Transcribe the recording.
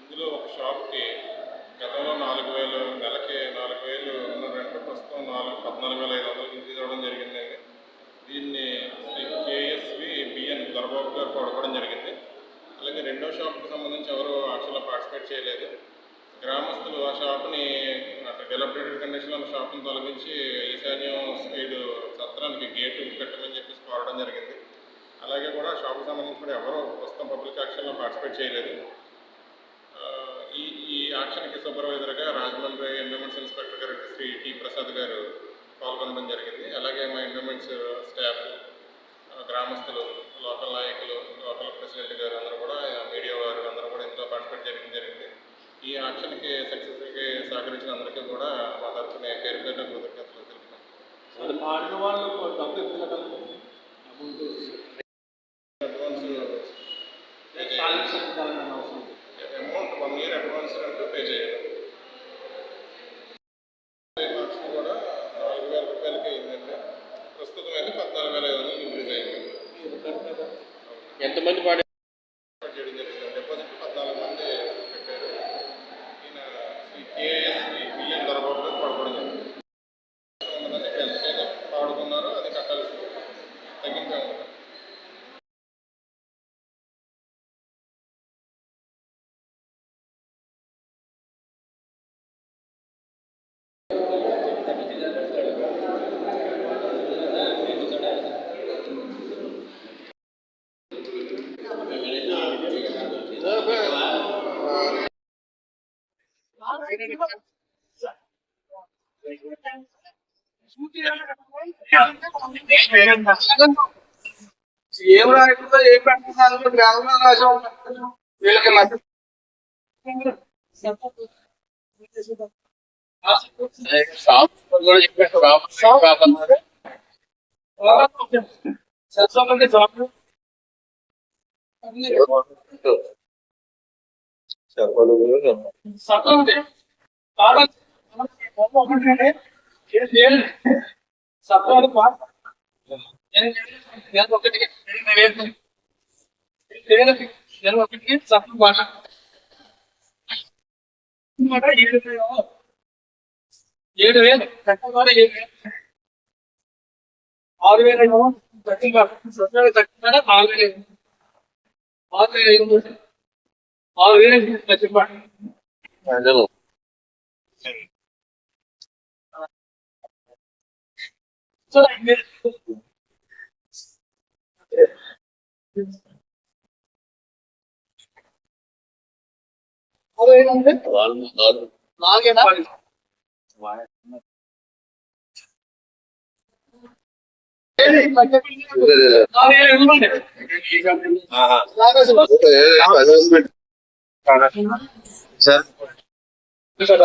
ఇందులో ఒక షాప్కి గతంలో నాలుగు వేలు నెలకి నాలుగు వేలు ఉన్న రెంట్ ప్రస్తుతం నాలుగు పద్నాలుగు వేల ఐదు వందలకి తీసుకోవడం జరిగిందండి. దీన్ని కేఎస్వి బిఎన్ దొరబాబు గారు పడుకోవడం జరిగింది. అలాగే రెండో షాప్కి సంబంధించి ఎవరు యాక్చువల్గా పార్టిసిపేట్ చేయలేదు. గ్రామస్తులు ఆ షాప్ని డెవలప్డెడ్ కండిషన్లో ఉన్న షాప్ని తొలగించి ఈశాన్యం సైడ్ సత్రానికి గేటు పెట్టమని చెప్పేసి కోరడం జరిగింది. అలాగే కూడా షాప్కి సంబంధించి కూడా ఎవరు ప్రస్తుతం పబ్లిక్ యాక్షన్లో పార్టిసిపేట్ చేయలేదు. ఈ ఈ యాక్షన్కి సూపర్వైజర్గా రాజమండ్రి ఎన్విరాన్మెంట్స్ ఇన్స్పెక్టర్ గారు శ్రీ టి ప్రసాద్ గారు పాల్గొనడం జరిగింది అలాగే మా ఎన్విరాన్మెంట్స్ స్టాఫ్ గ్రామస్తులు లోకల్ నాయకులు లోకల్ ప్రెసిడెంట్ గారు అందరూ కూడా మీడియా వారు అందరూ కూడా ఇందులో పార్టిసిపేట్ చేయడం జరిగింది ఈ యాక్షన్కి సక్సెస్ఫుల్గా సహకరించిన అందరికీ కూడా మా తరఫున పేరు పేరున కృతజ్ఞతలు. అమౌంట్ అడ్వాన్స్ ఎంతమంది పాడే డిపాజిట్ చేయడం జరిగింది డిపాజిట్ పద్నాలుగు మంది పెట్టారు ఈయన శ్రీ కేఎస్ బిఎన్ దొరబాబు గారు పడుకోవడం జరిగింది ఉన్నదని ఎంతకైతే పాడుకున్నారో అది కట్టాల్సి తగ్గింపే ఉంది ఏం రాయకుండా ఏం పెట్టుకున్నాను గ్రామంలో రాసాం వీళ్ళకి నాకు షాప్ కూడా చెప్పారు భాష ఏడు వేలు. తక్కువ ఏడు వేలు. ఆరు వేల ఐదు వందలు తక్కువ తక్కువ నాలుగు వేలు ఆరు వేల ఐదు వందలు ఆరు వేల ఐదు వందలు సో ఆరు నాలుగేనా సార్